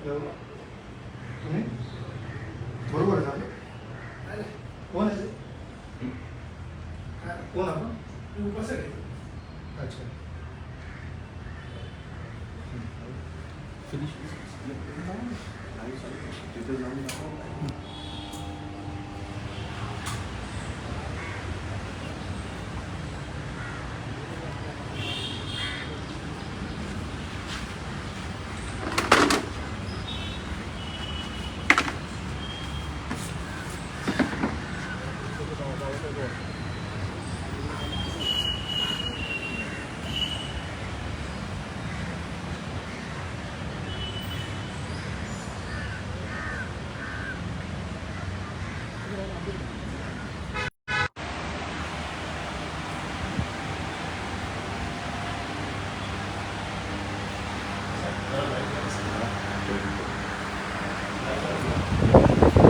आपल्याला तुम्ही? बरोबर आहे झालं कोण आहे ते? कोण आपण? अच्छा.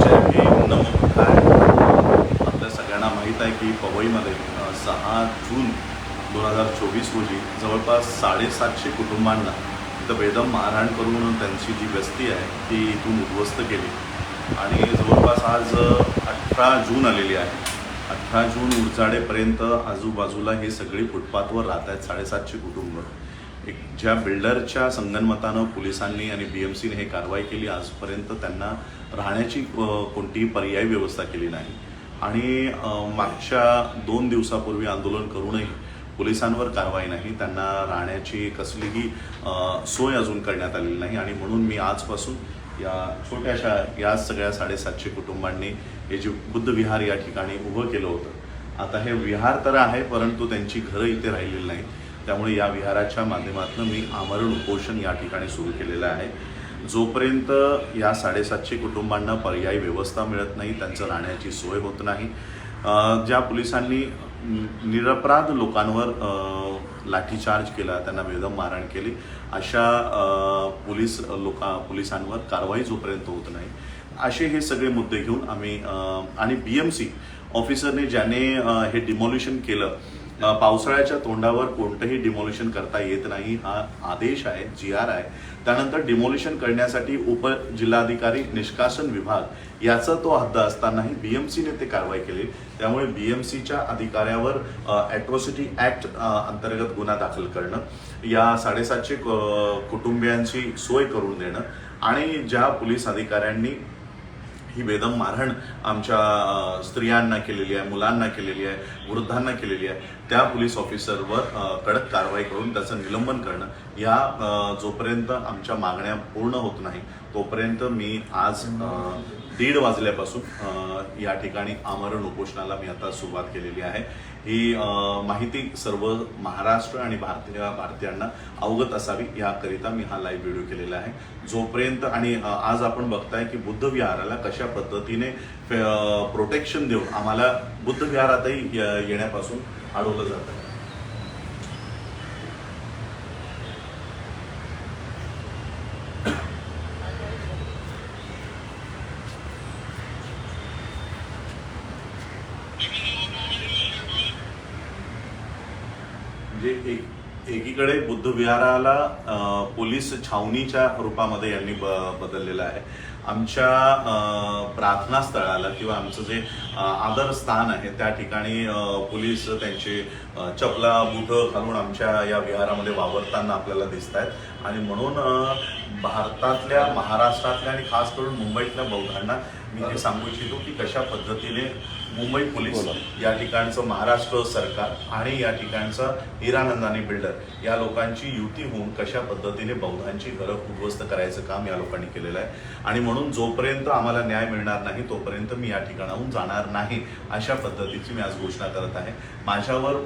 जय भीम नमो बुद्धाय आपल्या सगळ्यांना ही पवईमध्ये सहा जून दोन हजार चोवीस रोजी जवळपास साडेसातशे कुटुंबांना इथं बेदम मारहाण करून त्यांची जी वस्ती आहे ती इथून उद्ध्वस्त केली. आणि जवळपास आज अठरा जून आलेली आहे. अठरा जून उरचाडेपर्यंत आजूबाजूला हे सगळी फुटपाथवर राहत आहेत साडेसातशे कुटुंब. एक ज्या बिल्डरच्या संगनमतानं पोलिसांनी आणि बी एम सीने हे कारवाई केली आजपर्यंत त्यांना राहण्याची कोणतीही पर्यायी व्यवस्था केली नाही. आणि मागच्या दोन दिवसापूर्वी आंदोलन करूनही पोलिसांवर कारवाई नाही त्यांना राहण्याची कसलीही सोय अजून करण्यात आलेली नाही आणि म्हणून मी आजपासून या छोट्याशा या सगळ्या साडेसातशे कुटुंबांनी हे जे बुद्ध विहार या ठिकाणी उभं केलं होतं आता हे विहार तर आहे परंतु त्यांची घरं इथे राहिलेली नाहीत. त्यामुळे या विहाराच्या माध्यमातून मी आमरण उपोषण या ठिकाणी सुरू केलेलं आहे. जोपर्यंत या साडेसातशे कुटुंबांना पर्यायी व्यवस्था मिळत नाही त्यांचं राहण्याची सोय होत नाही ज्या पोलिसांनी निरपराध लोकांवर लाठीचार्ज केला त्यांना बेदम मारहाण केली अशा पोलीस लोका पोलिसांवर कारवाई जोपर्यंत होत नाही असे हे सगळे मुद्दे घेऊन आम्ही आणि बी एम सी ऑफिसरने ज्याने हे डिमॉल्युशन केलं पावसाळ्याच्या तोंडावर कोणतंही डिमॉल्युशन करता येत नाही हा आदेश आहे जी आर आहे. त्यानंतर डिमॉल्युशन करण्यासाठी उप जिल्हाधिकारी निष्कासन विभाग याचा तो हद्द असतानाही बी एम सीने ते कारवाई केली. त्यामुळे बी एम सीच्या अधिकाऱ्यावर ॲट्रॉसिटी ॲक्ट अंतर्गत गुन्हा दाखल करणं या साडेसातशे क- कुटुंबियांची सोय करून देणं आणि ज्या पोलीस अधिकाऱ्यांनी ही बेदम मारहाण आमच्या स्त्रियांना केलेली आहे मुलांना केलेली आहे वृद्धांना केलेली आहे. त्या पोलीस ऑफिसरवर कडक कारवाई करून त्याचं निलंबन करणं या जोपर्यंत आमच्या मागण्या पूर्ण होत नाही तोपर्यंत मी आज दीड वाजल्यापासून या ठिकाणी आमरण उपोषणाला मी आता सुरुवात केलेली आहे. ही माहिती सर्व महाराष्ट्र आणि भारतीय भारतीयांना अवगत असावी याकरिता मी हा लाईव्ह व्हिडिओ केलेला आहे. जोपर्यंत आणि आज आपण बघताय की बुद्ध विहाराला कशा पद्धतीने प्रोटेक्शन देऊन आम्हाला बुद्ध विहारातही ये- येण्यापासून अडवलं जातं. म्हणजे एक एकीकडे बुद्ध विहाराला पोलीस छावणीच्या रूपामध्ये यांनी ब बदललेलं आहे. आमच्या प्रार्थनास्थळाला प्रार्थना स्थळाला किंवा आमचं जे आदर स्थान आहे त्या ठिकाणी पोलीस त्यांचे चपला बुट घालून आमच्या या विहारामध्ये वावरताना आपल्याला दिसत आहेत आणि म्हणून भारतातल्या महाराष्ट्रातल्या आणि खास करून मुंबईतल्या बौद्धांना मी हे सांगू इच्छितो की कशा पद्धतीने मुंबई पोलीस या ठिकाणचं महाराष्ट्र सरकार आणि या ठिकाणचं हिरानंदानी बिल्डर या लोकांची युती होऊन कशा पद्धतीने बौद्धांची घरं उद्ध्वस्त करायचं काम या लोकांनी केलेलं आहे. आणि म्हणून जोपर्यंत आम्हाला न्याय मिळणार नाही तोपर्यंत मी या ठिकाणाहून जाणार नाही अशा पद्धतीची मी आज घोषणा करत आहे. माझ्यावर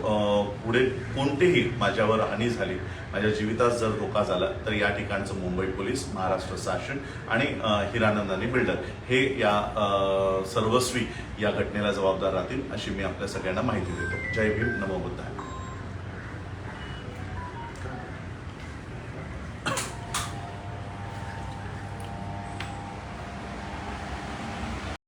पुढे कोणतीही माझ्यावर हानी झाली माझ्या जीवितास जर धोका झाला तर या ठिकाणचं मुंबई पोलीस महाराष्ट्र शासन आणि हिरानंदानी बिल्डर. हे या सर्वस्वी या घटनेला जबाबदार राहतील अशी मी आपल्या सगळ्यांना माहिती देतो. जय भीम नमो बुद्धाय.